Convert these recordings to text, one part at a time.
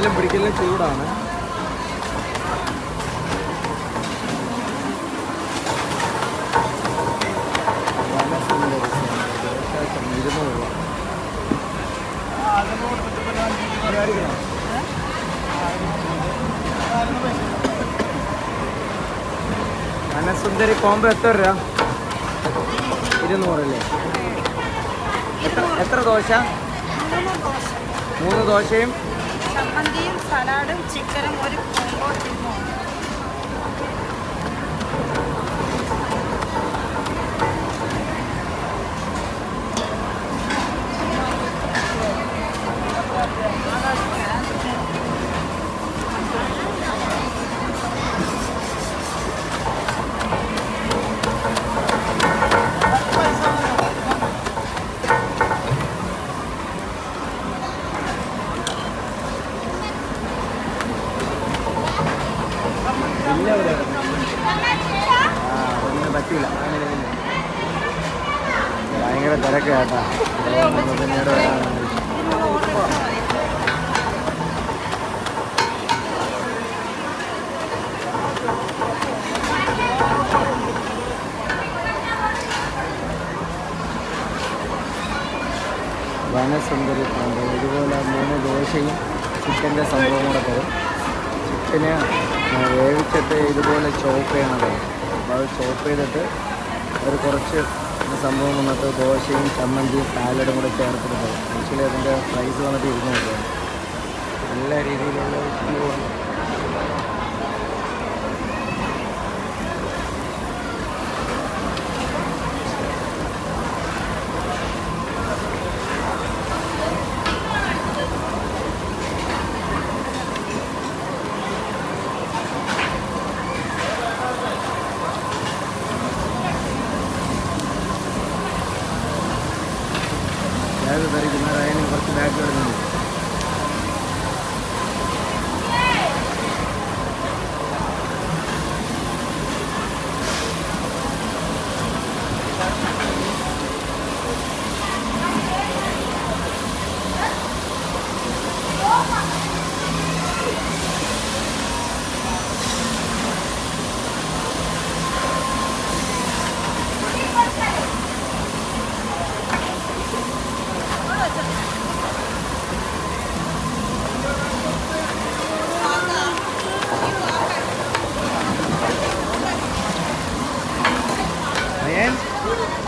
ശരിക്കും ചൂടാണ്. മനസുന്ദരി കോമ്പ് എത്ര രൂപ? ഇരുന്നൂറല്ലേ എത്ര എത്ര ദോശ? മൂന്ന് ദോശയും ചമ്മന്തിയും സലാഡും ചിക്കനും ഒരു കോമ്പോ തിന്നോ? ഭയങ്കര തിരക്ക് കേട്ടാ വനസുന്ദരി ഇതുപോലെ മൂന്ന് ദോശയും ചിക്കന്റെ സംഭവം കൂടെ തരും. ചിക്കന് വേവിച്ചിട്ട് ഇതുപോലെ ചോപ്പ് ചെയ്യണത് അപ്പോൾ അത് ചോപ്പ് ചെയ്തിട്ട് ഒരു കുറച്ച് സംഭവം വന്നിട്ട് ദോശയും ചമ്മന്തിയും സാലഡും കൂടെ ചേർത്തിട്ടുണ്ട് ആക്ച്വലി അതിന്റെ പ്രൈസ് വന്നിട്ട് ഇരുന്നൂറ് നല്ല രീതിയിലുള്ള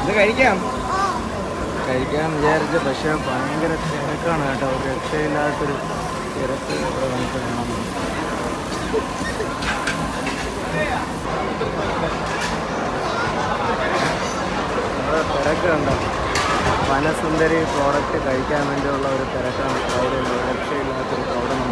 ഇത് കഴിക്കാം. കഴിക്കാൻ വിചാരിച്ച പക്ഷേ ഭയങ്കര തിരക്കാണ് കേട്ടോ. രക്ഷയില്ലാത്തൊരു തിരക്ക് ഇവിടെ തിരക്ക് കണ്ടോ? വനസുന്ദരി പ്രോഡക്റ്റ് കഴിക്കാൻ വേണ്ടിയുള്ള ഒരു തിരക്കാണ്. ക്രൗഡ് രക്ഷയില്ലാത്തൊരു നമ്മൾ